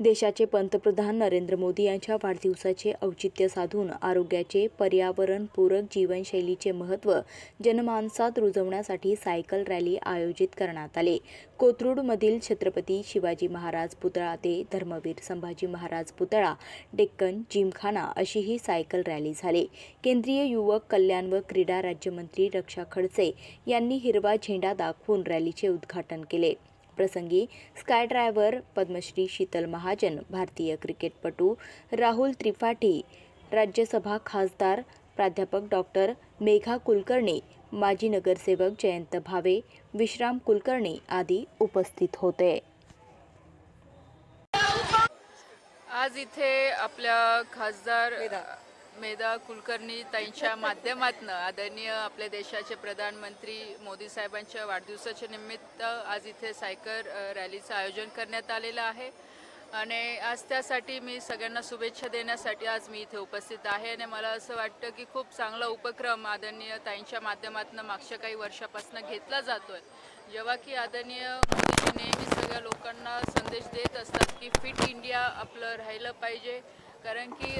देशाचे पंतप्रधान नरेंद्र मोदी यांच्या वाढदिवसाचे औचित्य साधून आरोग्याचे पर्यावरणपूरक जीवनशैलीचे महत्त्व जनमानसात रुजवण्यासाठी सायकल रॅली आयोजित करण्यात आले. कोथरूडमधील छत्रपती शिवाजी महाराज पुतळा ते धर्मवीर संभाजी महाराज पुतळा डेक्कन जिमखाना अशी ही सायकल रॅली झाली. केंद्रीय युवक कल्याण व क्रीडा राज्यमंत्री रक्षा खडसे यांनी हिरवा झेंडा दाखवून रॅलीचे उद्घाटन केले. प्रसंगी स्काय ड्रायव्हर पद्मश्री शीतल महाजन भारतीय क्रिकेटपटू राहुल त्रिपाठी राज्यसभा खासदार प्राध्यापक डॉक्टर मेघा कुलकर्णी माजी नगरसेवक जयंत भावे विश्राम कुलकर्णी आदी उपस्थित होते. आज इथे आपल्या खासदार मेधा कुलकर्णी ताईंच्या माध्यमातून आदरणीय आपल्या देशाचे प्रधानमंत्री मोदी साहेबांच्या वाढदिवसाच्या निमित्त आज इथे सायकल रॅलीचं आयोजन करण्यात आलेलं आहे. आणि आज त्यासाठी मी सगळ्यांना शुभेच्छा देण्यासाठी आज मी इथे उपस्थित आहे. आणि मला असं वाटतं की खूप चांगला उपक्रम आदरणीय ताईंच्या माध्यमातून मागच्या काही वर्षापासून घेतला जातो आहे जेव्हा की आदरणीय मोदीजी नेहमी सगळ्या लोकांना संदेश देत असतात की फिट इंडिया आपलं राहिलं पाहिजे. कारण की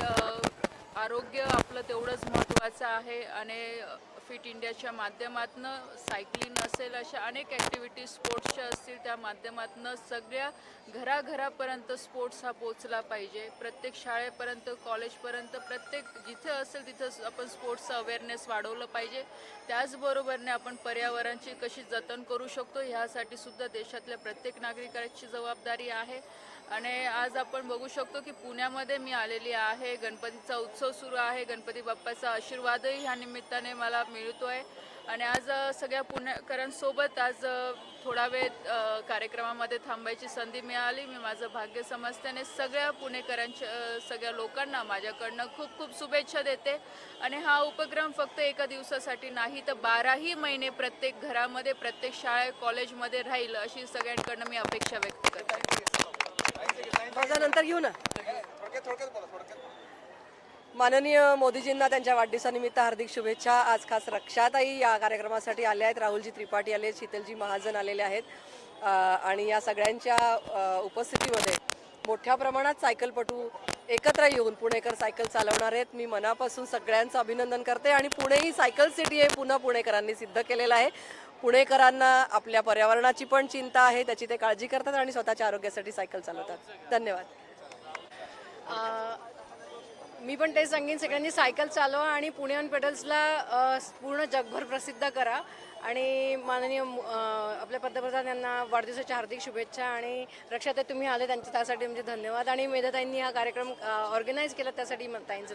आरोग्य आपलं तेवढंच महत्त्वाचं आहे आणि फिट इंडियाच्या माध्यमातून सायकलिंग असेल अशा अनेक ॲक्टिव्हिटीज स्पोर्ट्सच्या असतील त्या माध्यमातून सगळ्या घराघरापर्यंत स्पोर्ट्स हा पोचला पाहिजे. प्रत्येक शाळेपर्यंत कॉलेजपर्यंत प्रत्येक जिथे असेल तिथं आपण स्पोर्ट्सचं अवेअरनेस वाढवलं पाहिजे. त्याचबरोबरने आपण पर्यावरणाची कशी जतन करू शकतो ह्यासाठी सुद्धा देशातल्या प्रत्येक नागरिकाची जबाबदारी आहे. आणि आज आपण बघू शकतो की पुण्यामध्ये मी आलेली आहे. गणपतीचा उत्सव सुरू आहे. गणपती बाप्पाचा आशीर्वादही ह्या निमित्ताने मला मिळतो आहे आणि आज सगळ्या पुणेकरांसोबत आज थोडा वेळ कार्यक्रमामध्ये थांबायची संधी मिळाली. मी माझं भाग्य समजते आणि सगळ्या पुणेकरांच्या सगळ्या लोकांना माझ्याकडनं खूप खूप शुभेच्छा देते. आणि हा उपक्रम फक्त एका दिवसासाठी नाही तर बाराही महिने प्रत्येक घरामध्ये प्रत्येक शाळे कॉलेजमध्ये राहील अशी सगळ्यांकडनं मी अपेक्षा व्यक्त करते. माझा नंतर घेऊ ना. माननीय मोदीजींना त्यांच्या वाढदिवसानिमित्त हार्दिक शुभेच्छा. आज खास रक्षाताई या कार्यक्रमासाठी आल्या आहेत. राहुलजी त्रिपाठी आले आहेत. शीतलजी महाजन आलेले आहेत. आणि या सगळ्यांच्या उपस्थितीमध्ये मोठ्या प्रमाणात सायकलपटू एकत्र येऊन पुणेकर सायकल चालवणार आहेत. मी मनापासून सगळ्यांचं अभिनंदन करते आणि पुणे ही सायकल सिटी आहे पुन्हा पुणेकरांनी सिद्ध केलेलं आहे. पुणेकरांना आपल्या पर्यावरणाची पण चिंता आहे त्याची ते काळजी करतात आणि स्वतःच्या आरोग्यासाठी सायकल चालवतात. धन्यवाद. मी पण ते सांगेन सगळ्यांनी सायकल चालवा आणि पुण्यान पेडल्सला पूर्ण जगभर प्रसिद्ध करा. आणि माननीय आपल्या पंतप्रधान यांना वाढदिवसाच्या हार्दिक शुभेच्छा आणि रक्षाताई तुम्ही आले त्यांच्या त्यासाठी म्हणजे धन्यवाद. आणि मेधाताईंनी हा कार्यक्रम ऑर्गनाईज केला त्यासाठी ताईंचं